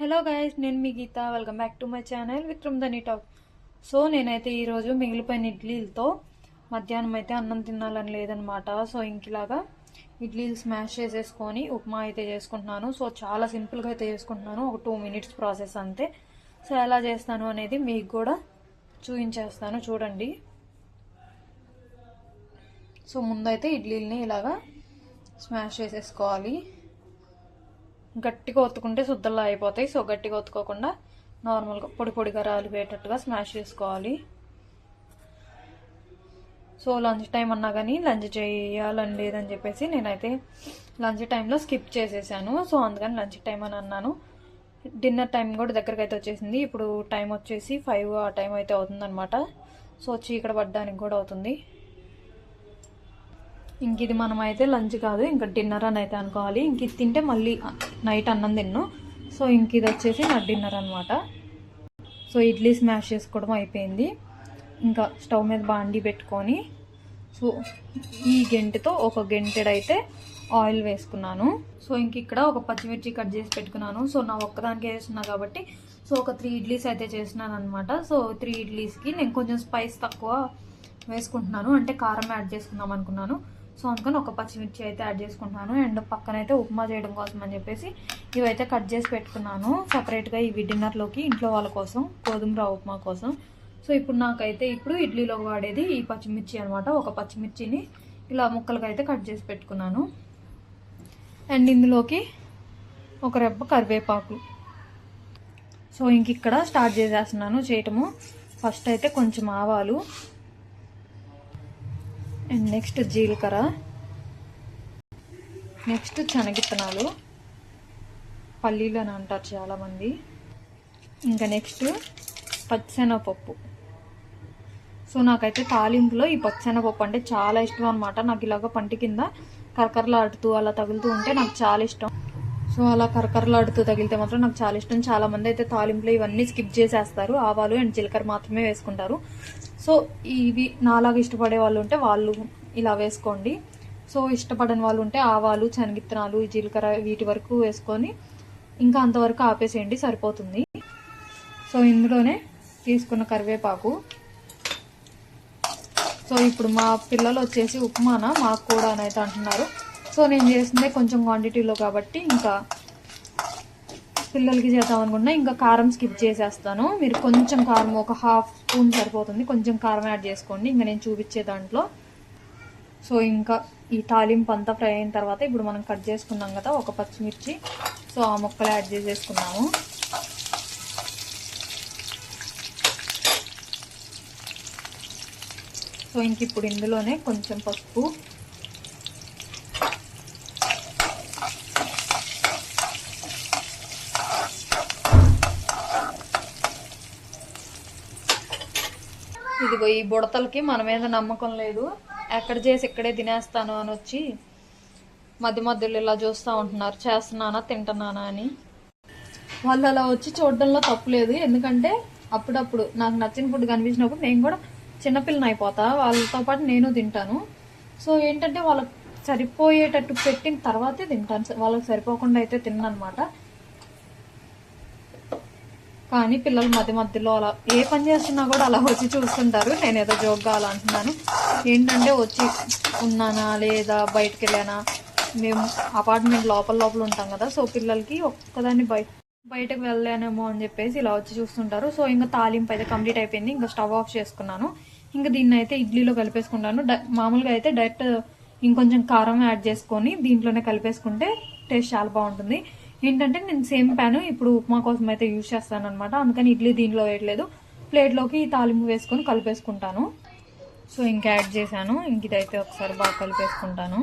Hello guys నేను మీ Geetha. Welcome back to my channel Vikram Dhani talk so నేనైతే ఈరోజు మిగిలిపోయిన ఇడ్లీలతో మధ్యాహ్నం అయితే అన్నం తినాలని లేదనమాట సో ఇంకిలాగా ఇడ్లీలు స్మాష్ చేసేసుకొని ఉప్మా అయితే చేసుకుంటున్నాను. సో చాలా సింపుల్గా అయితే చేసుకుంటున్నాను. ఒక టూ మినిట్స్ ప్రాసెస్ అంతే. సో ఎలా చేస్తాను అనేది మీకు కూడా చూపించేస్తాను. చూడండి. సో ముందైతే ఇడ్లీలని ఇలాగా స్మాష్ చేసేసుకోవాలి. గట్టిగా ఒత్తుకుంటే శుద్ధలా అయిపోతాయి. సో గట్టిగా ఒత్తుకోకుండా నార్మల్గా పొడి పొడిగా రాలిపోయేటట్టుగా స్మాష్ చేసుకోవాలి. సో లంచ్ టైం అన్నా కానీ లంచ్ చేయాలని లేదని చెప్పేసి నేనైతే లంచ్ టైంలో స్కిప్ చేసేసాను. సో అందుకని లంచ్ టైం అని అన్నాను. డిన్నర్ టైం కూడా దగ్గరికి అయితే వచ్చేసింది. ఇప్పుడు టైం వచ్చేసి ఫైవ్ ఆ టైం అయితే అవుతుందన్నమాట. సో చీకటి పడ్డానికి కూడా అవుతుంది. ఇంక ఇది మనం అయితే లంచ్ కాదు ఇంకా డిన్నర్ అని అయితే అనుకోవాలి. ఇంక ఇది తింటే మళ్ళీ నైట్ అన్నం తిన్ను. సో ఇంక ఇది వచ్చేసి నా డిన్నర్ అనమాట సో ఇడ్లీ స్మాష్ చేసుకోవడం అయిపోయింది. ఇంకా స్టవ్ మీద బాండి పెట్టుకొని సో ఈ గెంటతో ఒక గెంటెడైతే ఆయిల్ వేసుకున్నాను. సో ఇంక ఇక్కడ ఒక పచ్చిమిర్చి కట్ చేసి పెట్టుకున్నాను. సో నా ఒక్కదానికే వేస్తున్నా కాబట్టి సో ఒక త్రీ ఇడ్లీస్ అయితే చేసినాను అనమాట సో త్రీ ఇడ్లీస్కి నేను కొంచెం స్పైస్ తక్కువ వేసుకుంటున్నాను. అంటే కారం యాడ్ చేసుకుందాం అనుకున్నాను. సో అందుకని ఒక పచ్చిమిర్చి అయితే యాడ్ చేసుకుంటున్నాను. అండ్ పక్కనైతే ఉప్మా చేయడం కోసం అని చెప్పేసి ఇవైతే కట్ చేసి పెట్టుకున్నాను. సపరేట్గా ఇవి డిన్నర్లోకి ఇంట్లో వాళ్ళ కోసం గోధుమ రవ్వ ఉప్మా కోసం. సో ఇప్పుడు నాకైతే ఇప్పుడు ఇడ్లీలో వాడేది ఈ పచ్చిమిర్చి అనమాట ఒక పచ్చిమిర్చిని ఇలా ముక్కలుగా అయితే కట్ చేసి పెట్టుకున్నాను. అండ్ ఇందులోకి ఒక రెబ్బ కరివేపాకు. సో ఇంక ఇక్కడ స్టార్ట్ చేసేస్తున్నాను చేయటము. ఫస్ట్ అయితే కొంచెం ఆవాలు అండ్ నెక్స్ట్ జీలకర్ర. నెక్స్ట్ శనగిత్తనాలు. పల్లీలు అని అంటారు చాలామంది. ఇంకా నెక్స్ట్ పచ్చెనపప్పు. సో నాకైతే తాలింపులో ఈ పచ్చెనపప్పు అంటే చాలా ఇష్టం అనమాట నాకు ఇలాగ పంటి కింద కరకరలాడుతూ అలా తగులుతూ ఉంటే నాకు చాలా ఇష్టం. సో అలా కరకరలాడుతూ తగిలితే మాత్రం నాకు చాలా ఇష్టం. చాలా మంది అయితే తాలింపులు ఇవన్నీ స్కిప్ చేసేస్తారు. ఆవాలు అండ్ జీలకర్ర మాత్రమే వేసుకుంటారు. సో ఇవి నాలాగా ఇష్టపడే వాళ్ళు ఉంటే వాళ్ళు ఇలా వేసుకోండి. సో ఇష్టపడని వాళ్ళు ఉంటే ఆవాలు శనగిత్తనాలు జీలకర్ర వీటి వరకు వేసుకొని ఇంకా అంతవరకు ఆపేసేయండి సరిపోతుంది. సో ఇందులోనే తీసుకున్న కరివేపాకు. సో ఇప్పుడు మా పిల్లలు వచ్చేసి ఉప్మాన మాకు కూడా అని అయితే అంటున్నారు. సో నేను చేసిందే కొంచెం క్వాంటిటీలో కాబట్టి ఇంకా పిల్లలకి చేద్దాం అనుకున్నా. ఇంకా కారం స్కిప్ చేసేస్తాను. మీరు కొంచెం కారం ఒక హాఫ్ స్పూన్ సరిపోతుంది. కొంచెం కారం యాడ్ చేసుకోండి. ఇంకా నేను చూపించే దాంట్లో. సో ఇంకా ఈ తాలింపు అంతా ఫ్రై అయిన తర్వాత ఇప్పుడు మనం కట్ చేసుకున్నాం కదా ఒక పచ్చిమిర్చి. సో ఆ ముక్కలు యాడ్ చేసేసుకున్నాము. సో ఇంక ఇప్పుడు ఇందులోనే కొంచెం పసుపు ఇదిగో ఈ బుడతలకి మన మీద నమ్మకం లేదు. ఎక్కడ చేసి ఇక్కడే తినేస్తాను అని వచ్చి మధ్య మధ్యలో ఇలా చూస్తూ ఉంటున్నారు. చేస్తున్నానా తింటున్నానా అని. వాళ్ళు అలా వచ్చి చూడడంలో తప్పులేదు ఎందుకంటే అప్పుడప్పుడు నాకు నచ్చిన ఫుడ్ కనిపించినప్పుడు నేను కూడా చిన్నపిల్లని అయిపోతా. వాళ్ళతో పాటు నేను తింటాను. సో ఏంటంటే వాళ్ళకి సరిపోయేటట్టు పెట్టిన తర్వాతే తింటాను. వాళ్ళకి సరిపోకుండా అయితే తిన్నమాట కానీ పిల్లలు మధ్య మధ్యలో అలా ఏ పని చేస్తున్నా కూడా అలా వచ్చి చూస్తుంటారు. నేను ఏదో జోక్గా అలా అంటున్నాను. ఏంటంటే వచ్చి ఉన్నానా లేదా బయటకు వెళ్ళానా? మేము అపార్ట్మెంట్ లోపల లోపల ఉంటాం కదా సో పిల్లలకి ఒక్కదాన్ని బయట బయటకు వెళ్ళానేమో అని చెప్పేసి ఇలా వచ్చి చూస్తుంటారు. సో ఇంకా తాలింపు అయితే కంప్లీట్ అయిపోయింది. ఇంకా స్టవ్ ఆఫ్ చేసుకున్నాను. ఇంకా దీన్ని అయితే ఇడ్లీలో కలిపేసుకుంటాను. డై- మామూలుగా అయితే డైరెక్ట్ ఇంకొంచెం కారం యాడ్ చేసుకొని దీంట్లోనే కలిపేసుకుంటే టేస్ట్ చాలా బాగుంటుంది. ఏంటంటే నేను సేమ్ ప్యాన్ ఇప్పుడు ఉప్మా కోసం అయితే యూజ్ చేస్తాను అనమాట అందుకని ఇడ్లీ దీంట్లో వేయట్లేదు. ప్లేట్లోకి ఈ తాలింపు వేసుకొని కలిపేసుకుంటాను. సో ఇంకా యాడ్ చేశాను. ఇంక ఇదైతే ఒకసారి బాగా కలిపేసుకుంటాను.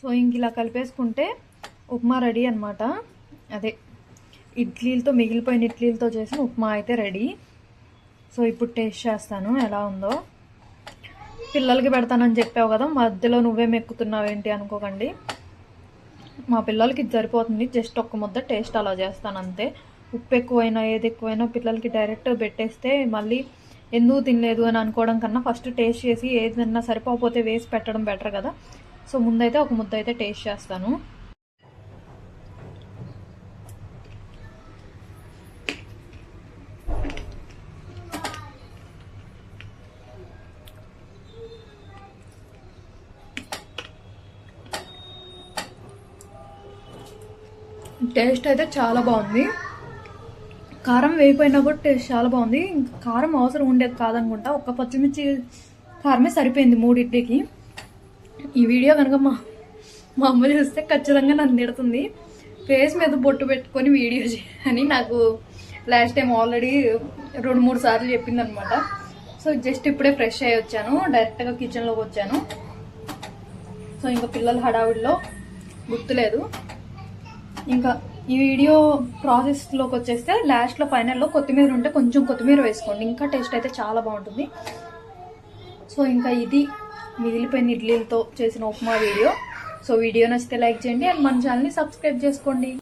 సో ఇంక ఇలా కలిపేసుకుంటే ఉప్మా రెడీ అనమాట అదే ఇడ్లీలతో మిగిలిపోయిన ఇడ్లీలతో చేసిన ఉప్మా అయితే రెడీ సో ఇప్పుడు టేస్ట్ చేస్తాను. ఎలా ఉందో. పిల్లలకి పెడతానని చెప్పావు కదా మధ్యలో నువ్వే ఎక్కుతున్నావు ఏంటి అనుకోకండి. మా పిల్లలకి ఇది సరిపోతుంది జస్ట్ ఒక్క ముద్ద టేస్ట్ అలా చేస్తాను అంతే. ఉప్పు ఎక్కువైనా ఏది ఎక్కువైనా పిల్లలకి డైరెక్ట్ పెట్టేస్తే మళ్ళీ ఎందుకు తినలేదు అని అనుకోవడం కన్నా ఫస్ట్ టేస్ట్ చేసి ఏదన్నా సరిపోకపోతే వేసి పెట్టడం బెటర్ కదా. సో ముందైతే ఒక ముద్ద అయితే టేస్ట్ చేస్తాను. టేస్ట్ అయితే చాలా బాగుంది. కారం వేయిపోయినా కూడా టేస్ట్ చాలా బాగుంది. కారం అవసరం ఉండేది కాదనుకుంటా. ఒక్క పచ్చిమిర్చి కారమే సరిపోయింది మూడింటికి. ఈ వీడియో కనుక మా మా అమ్మ చూస్తే ఖచ్చితంగా నన్ను తిడుతుంది. ఫేస్ మీద బొట్టు పెట్టుకొని వీడియో చేయని నాకు లాస్ట్ టైం ఆల్రెడీ రెండు మూడు సార్లు చెప్పిందనమాట. సో జస్ట్ ఇప్పుడే ఫ్రెష్ అయ్యి వచ్చాను. డైరెక్ట్గా కిచెన్లోకి వచ్చాను. సో ఇంకా పిల్లల హడావిడిలో గుర్తులేదు. ఇంకా ఈ వీడియో ప్రాసెస్లోకి వచ్చేస్తే లాస్ట్లో ఫైనల్లో కొత్తిమీర ఉంటే కొంచెం కొత్తిమీర వేసుకోండి. ఇంకా టేస్ట్ అయితే చాలా బాగుంటుంది. సో ఇంకా ఇది మిగిలిపోయిన ఇడ్లీలతో చేసిన ఉప్మా వీడియో. సో వీడియో నచ్చితే లైక్ చేయండి. అండ్ మన ఛానల్ని సబ్స్క్రైబ్ చేసుకోండి.